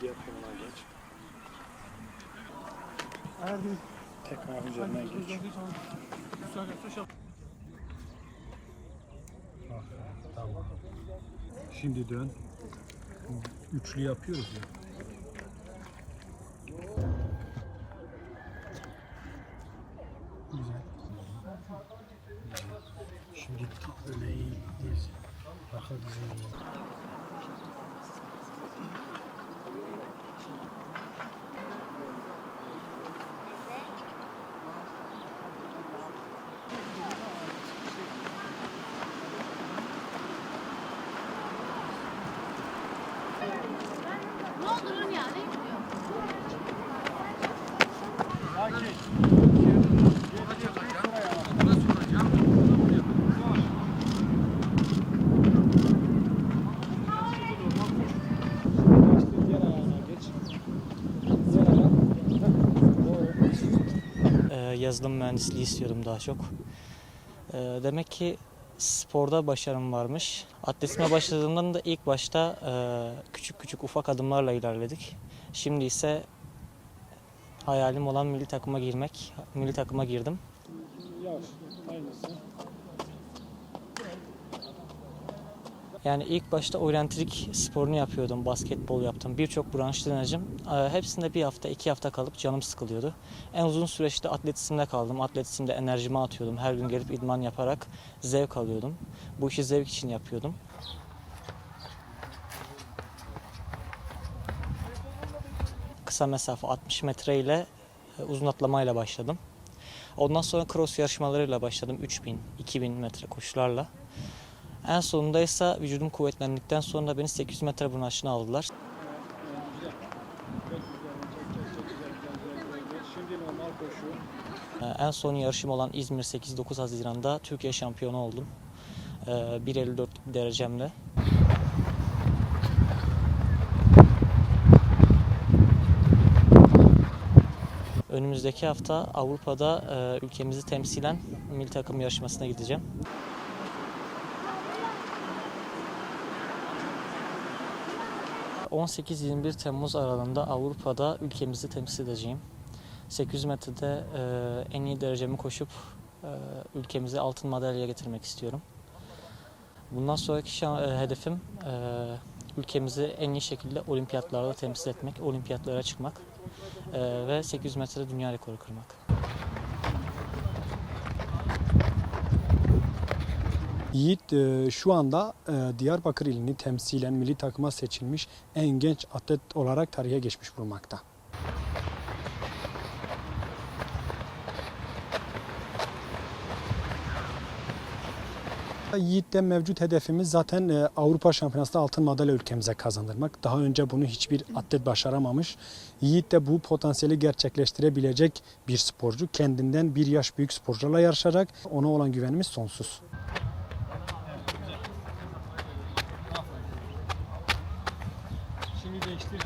diğer konular geç. Tekrar üzerinden geç. Tamam. Şimdi dön. Üçlü yapıyoruz ya. Güzel. Şimdi iyi. Diz. Arka dizini iyi. Ne olur ya ne gidiyor? Ee, yazılım mühendisliği istiyordum daha çok. Ee, demek ki sporda başarım varmış. Atletizme başladığımdan da ilk başta e, küçük küçük ufak adımlarla ilerledik. Şimdi ise hayalim olan milli takıma girmek. Milli takıma girdim. Yavaş. Aynısı. Yani ilk başta oryantrik sporunu yapıyordum, basketbol yaptım. Birçok branş denedim. Ee, hepsinde bir hafta, iki hafta kalıp canım sıkılıyordu. En uzun süreçte atletizmde kaldım. Atletizmde enerjimi atıyordum. Her gün gelip idman yaparak zevk alıyordum. Bu işi zevk için yapıyordum. Kısa mesafe 60 metre ile e, uzun atlamayla başladım. Ondan sonra cross yarışmalarıyla başladım. 3000, 2000 metre koşularla. En sonunda ise vücudum kuvvetlendikten sonra beni 800 metre aldılar. Şimdi normal koşu. Ee, En son yarışım olan İzmir 8-9 Haziran'da Türkiye şampiyonu oldum. Ee, 1.54 derecemle. Önümüzdeki hafta Avrupa'da e, ülkemizi temsilen milli takım yarışmasına gideceğim. ...18-21 Temmuz aralığında Avrupa'da ülkemizi temsil edeceğim. 800 metrede e, en iyi derecemi koşup e, ülkemize altın madalya getirmek istiyorum. Bundan sonraki şa- e, hedefim e, ülkemizi en iyi şekilde olimpiyatlarda temsil etmek, olimpiyatlara çıkmak e, ve 800 metrede dünya rekoru kırmak. Yiğit e, şu anda e, Diyarbakır ilini temsilen milli takıma seçilmiş en genç atlet olarak tarihe geçmiş bulunmakta. Yiğit'te mevcut hedefimiz zaten e, Avrupa Şampiyonası'nda altın madalya ülkemize kazandırmak. Daha önce bunu hiçbir atlet başaramamış. Yiğit de bu potansiyeli gerçekleştirebilecek bir sporcu. Kendinden bir yaş büyük sporcularla yarışacak. Ona olan güvenimiz sonsuz. Şimdi değiştireceğim.